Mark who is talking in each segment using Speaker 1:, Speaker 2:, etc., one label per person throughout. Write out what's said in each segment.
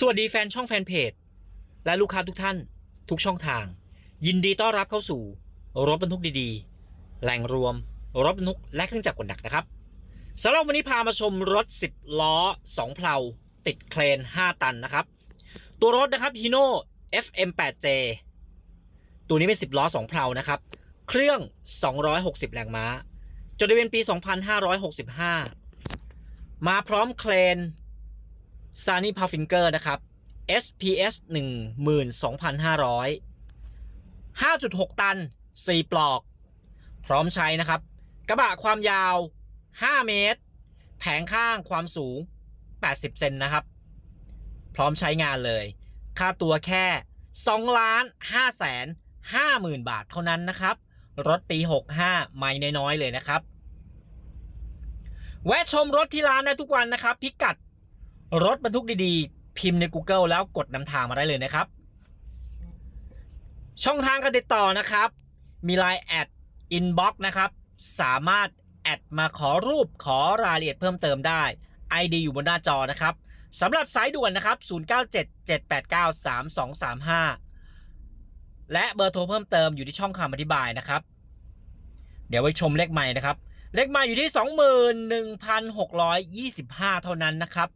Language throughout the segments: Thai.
Speaker 1: สวัสดีแฟนช่องแฟนเพจ และลูกค้าทุกท่าน ทุกช่องทาง ยินดีต้อนรับเข้าสู่ รถบรรทุกดีๆ แหล่งรวม รถบรรทุกและเครื่องจักรกลหนักนะครับสำหรับวันนี้พามาชมรถ 10 ล้อ 2 เพลา ติดเครน 5 ตันนะครับ ตัวรถนะครับ Hino FM8J ตัวนี้เป็น 10 ล้อ 2 เพลานะครับ เครื่อง 260 แรงม้า จดทะเบียนปี 2565 มาพร้อมเครน ซานี่พาฟิงเกอร์นะครับ SPS 12,500 5.6 ตัน 4 ปลอก พร้อมใช้นะครับ กระบะความยาว 5 เมตร แผงข้างความสูง 80 เซนนะครับ พร้อมใช้งานเลย ค่าตัวแค่2ล้าน5แสน5หมื่นบาทเท่านั้นนะครับ รถปี 65 ไม่น้อยๆเลยนะครับ แวะชมรถที่ร้านได้ทุกวันนะครับ พิกัด รถบรรทุกดีๆ พิมพ์ใน Google แล้วกดนำทางมาได้เลยนะครับ ช่องทางการติดต่อนะครับ มี Line แอด Inbox นะครับ สามารถแอดมาขอรูปขอรายละเอียดเพิ่มเติมได้ ID อยู่บนหน้าจอนะครับสำหรับสายด่วนนะครับ 0977893235 และเบอร์โทรเพิ่มเติมอยู่ที่ช่องคำอธิบายนะครับ เดี๋ยวไว้ชมเลขใหม่นะครับ เลขใหม่อยู่ที่ 21,625 เท่านั้นนะครับ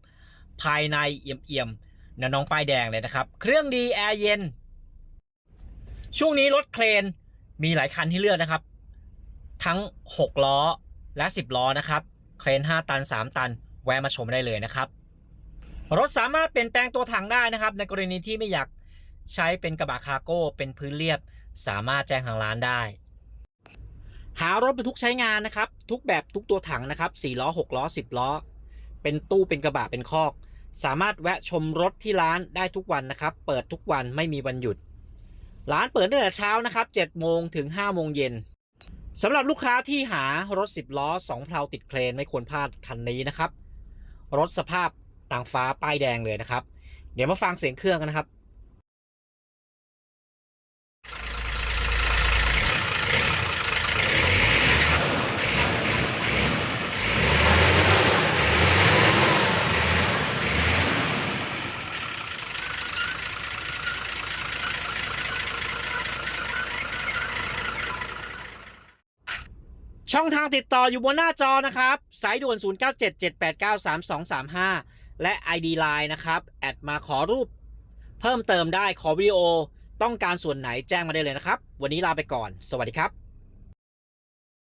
Speaker 1: ภายในเอี่ยมๆนะน้องป้ายแดงเลยนะครับ เครื่องดีแอร์เย็น ช่วงนี้รถเครนมีหลายคันที่เลือกนะครับ ทั้ง 6 ล้อและ 10 ล้อนะครับ เครน 5 ตัน 3 ตัน แวะมาชมได้เลยนะครับ รถสามารถเปลี่ยนแปลงตัวถังได้นะครับ ในกรณีที่ไม่อยากใช้เป็นกระบะคาร์โก้เป็นพื้นเรียบ สามารถแจ้งทางร้านได้ หารถบรรทุกใช้งานนะครับ ทุกแบบทุกตัวถังนะครับ4ล้อ 6 ล้อ 10 ล้อ เป็นตู้เป็นกระบะเป็นคอก สามารถแวะชมรถที่ร้านได้ทุกวันนะครับ เปิดทุกวันไม่มีวันหยุด ร้านเปิดตั้งแต่เช้านะครับ7โมงถึง5โมงเย็นสำหรับลูกค้าที่หารถ 10 ล้อ 2 เพลาติดเครนไม่ควรพลาดคันนี้นะครับ รถสภาพต่างฟ้าป้ายแดงเลยนะครับ เดี๋ยวมาฟังเสียงเครื่องกันนะครับ ช่องทางติดต่ออยู่บนหน้าจอนะครับ สายด่วน 0977893235 และ ID Line นะครับ แอดมาขอรูป เพิ่มเติมได้ขอวิดีโอ ต้องการส่วนไหนแจ้งมาได้เลยนะครับ วันนี้ลาไปก่อน สวัสดีครับ